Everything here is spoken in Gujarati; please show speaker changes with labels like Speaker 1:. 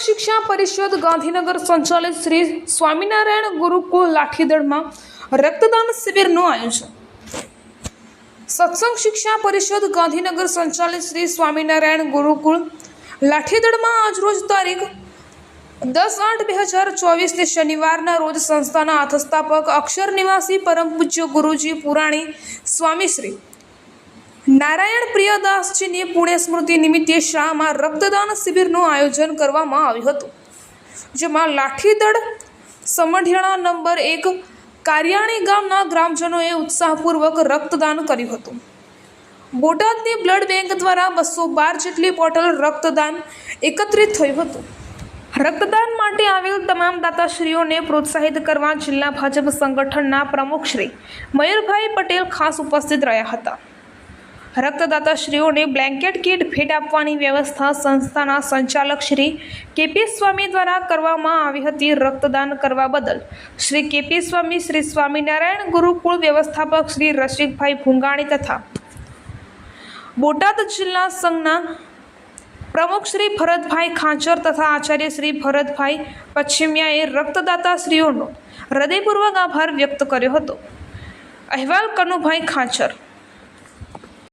Speaker 1: શિક્ષા પરિષદ ગાંધીનગર સંચાલિત શ્રી સ્વામિનારાયણ ગુરુકુળ લાઠીદળમાં રક્તદાન શિબિરનું આયોજન. સત્સંગ શિક્ષા પરિષદ ગાંધીનગર સંચાલિત શ્રી સ્વામિનારાયણ ગુરુકુળ લાઠીદળમાં આજરોજ તારીખ દસ આઠ બે હજાર ચોવીસને શનિવારના રોજ સંસ્થાના હાથસ્થાપક અક્ષર નિવાસી પરમ પૂજ્ય ગુરુજી પુરાણી સ્વામીશ્રી નારાયણ પ્રિયદાસજીની પુણ્યસ્મૃતિ નિમિત્તે શાહમાં રક્તદાન શિબિરનું આયોજન કરવામાં આવ્યું હતું, જેમાં લાઠીદળ સમઢિયાળા નંબર એક, કારિયાણી ગામના ગ્રામજનોએ ઉત્સાહપૂર્વક રક્તદાન કર્યું હતું. બોટાદની બ્લડ બેંક દ્વારા બસો બાર જેટલી બોટલ રક્તદાન એકત્રિત થયું હતું. રક્તદાન માટે આવેલ તમામ દાતાશ્રીઓને પ્રોત્સાહિત કરવા જિલ્લા ભાજપ સંગઠનના પ્રમુખશ્રી મયુરભાઈ પટેલ ખાસ ઉપસ્થિત રહ્યા હતા. રક્તદાતાશ્રીઓને બ્લેન્કેટ કીટ ભેટ આપવાની વ્યવસ્થા સંસ્થાના સંચાલક શ્રી કેપી સ્વામી દ્વારા કરવામાં આવી હતી રક્તદાન કરવા બદલ. શ્રી કેપી સ્વામી, શ્રી સ્વામિનારાયણ ગુરુકુળ વ્યવસ્થાપક શ્રી રસિકભાઈ ભૂંગાણી તથા બોટાદ જિલ્લા સંઘના પ્રમુખ શ્રી ભરતભાઈ ખાંચર તથા આચાર્ય શ્રી ભરતભાઈ પશ્ચિમિયાએ રક્તદાતાશ્રીઓનો હૃદયપૂર્વક આભાર વ્યક્ત કર્યો હતો. અહેવાલ કનુભાઈ ખાંચર